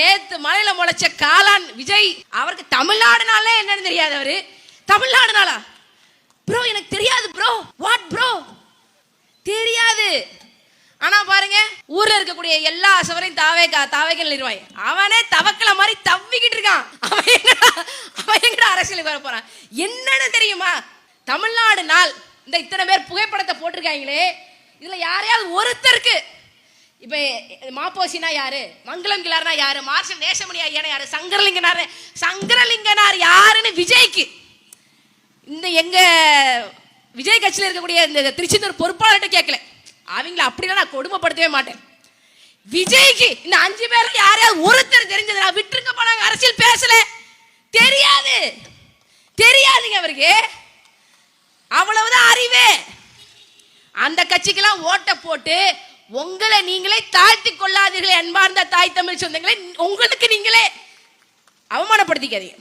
நேத்து மலையில முளைச்ச காளான் விஜய் அவருக்கு தமிழ்நாடுனாலே என்னன்னு தெரியாது அவரு. தமிழ்நாடுனாலா? ப்ரோ எனக்கு தெரியாது ப்ரோ. What bro? தெரியாது. ஆனா பாருங்க ஊர்ல இருக்கக்கூடிய எல்லா அசவரையும் தாவே தாவேக்கல் நிறுவாய் அவனே தவக்கல மாதிரி தவிக்கிட்டு இருக்கான். அவன் எங்கடா அவன் எங்கடா அரசியலுக்கு வர போறான்? என்னன்னு தெரியுமா? தமிழ்நாடு நாள். இந்த இத்தனை பேர் புகைப்படத்தை போட்டிருக்காங்களே. இதுல யாரையாவது ஒருத்தருக்கு இப்போ மாப்போசினா யாரு? மங்களம் கிளார்னா யாரு? மார்ஷல் நேசமணி ஐயனா யாரு? சங்கரலிங்கனார். சங்கரலிங்கனார் யாருன்னு விஜய்க்கு. இந்த எங்க விஜய் கட்சியில் இருக்கக்கூடிய இந்த திருச்செந்தூர் பொறுப்பாளர்கிட்ட கேட்கல. அவங்கள அப்படிலாம் நான் கொடுமைப்படுத்தவே மாட்டேன். விஜய்க்கு இந்த அஞ்சு பேர்ல யாரையாவது ஒருத்தர் தெரிஞ்சது நான் விட்டுருக்க போனாங்க அரசியல் பேசல. தெரியாது. தெரியாதுங்க அவருக்கு. அவ்வளவுதான் அறிவே. அந்த கட்சிக்கெல்லாம் ஓட்டை போட்டு உங்களை நீங்களே தாழ்த்தி கொள்ளாதீர்கள் அன்பார்ந்த தாய் தமிழ் சொந்தங்களே. உங்களுக்கு நீங்களே அவமானப்படுத்திக்காதீங்க.